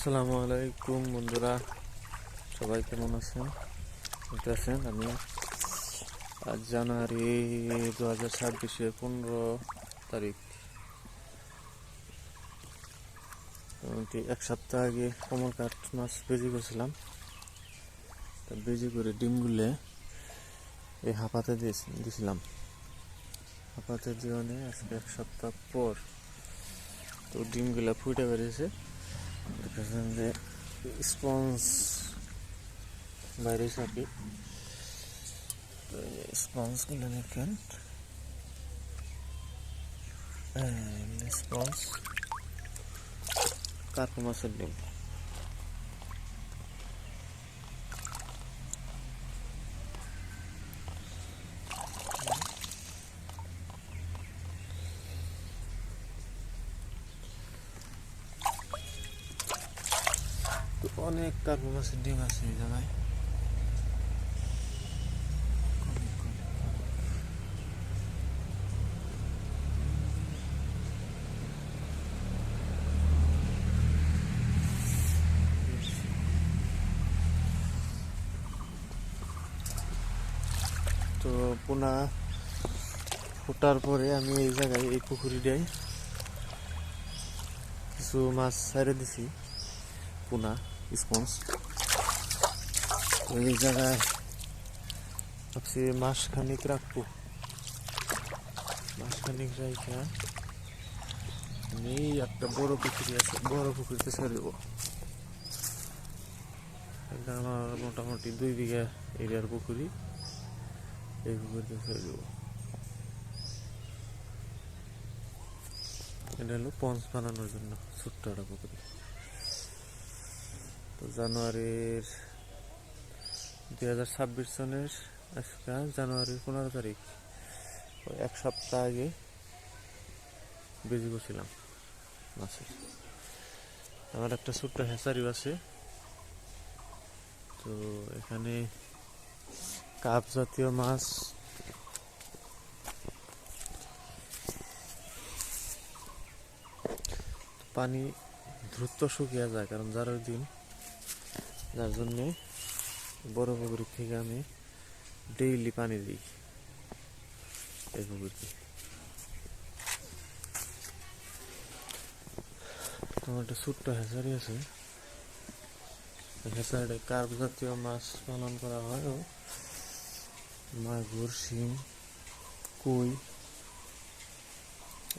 আসসালামু আলাইকুম বন্ধুরা। সবাই কেমন আছেন? আছেন? আমি আজ জানুয়ারি দু হাজার ছাব্বিশে পনেরো তারিখ। এক সপ্তাহ আগে কমল কাঠ মাছ বেজি করেছিলাম। তা বেজি করে ডিমগুলো এই হাঁপাতে দিয়েছি দিয়েছিলাম হাঁপাতে জীবনে আজকে এক সপ্তাহ পর। তো ডিমগুলা ফুটে বেরিয়েছে। দেখেছেন যে স্পঞ্জ বাইরে থাকে স্পঞ্জগুলো দেখেন স্পঞ্জ কার্পো মাছের ডিম তো অনেক কার্পো মাছের ডিম আছে এই জায়গায়। তো পোনা ফোটার পরে আমি এই জায়গায়, এই পুকুরিটাই কিছু মাছ ছেড়ে দিছি, পোনা। স্পঞ্জ এই জায়গায় ভাবছি মাস খানিক রাখব মাস খানিক রাখা আমি একটা বড় পুকুরি আছে বড় পুকুরিতে ছেড়ে আমার মোটামুটি দুই বিঘা এরিয়ার পুকুরি এই পুকুরিতে ছেড়ে এটা হলো পঞ্চ বানানোর জন্য ছোট্ট একটা পুকুরি তো জানুয়ারির দুই হাজার ছাব্বিশ সনের আজকে, জানুয়ারির পনেরো তারিখ। ওই এক সপ্তাহ আগে বেজি করছিলাম মাছের। আমার একটা ছোট্ট হ্যাচারিও আছে। তো এখানে কাপ জাতীয় মাছ, পানি দ্রুত শুকিয়ে যায়, কারণ যার দিন যার জন্যে বড় পুকুর থেকে আমি ডেইলি পানি দিই। এই পুকুরকে। আমার একটা ছোট্ট হ্যাচারি আছে। হ্যাচারিতে কার্প জাতীয় মাছ পালন করা হয় ও। মাগুর শিম কুই,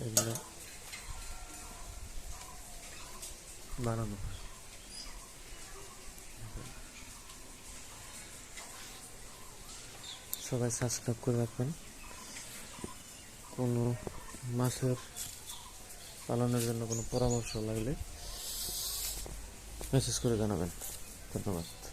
এগুলো বানানো হয়। সবাই সাবস্ক্রাইব করে রাখবেন। কোনো মাছের পালনের জন্য কোনো পরামর্শ লাগলে মেসেজ করে জানাবেন। ধন্যবাদ।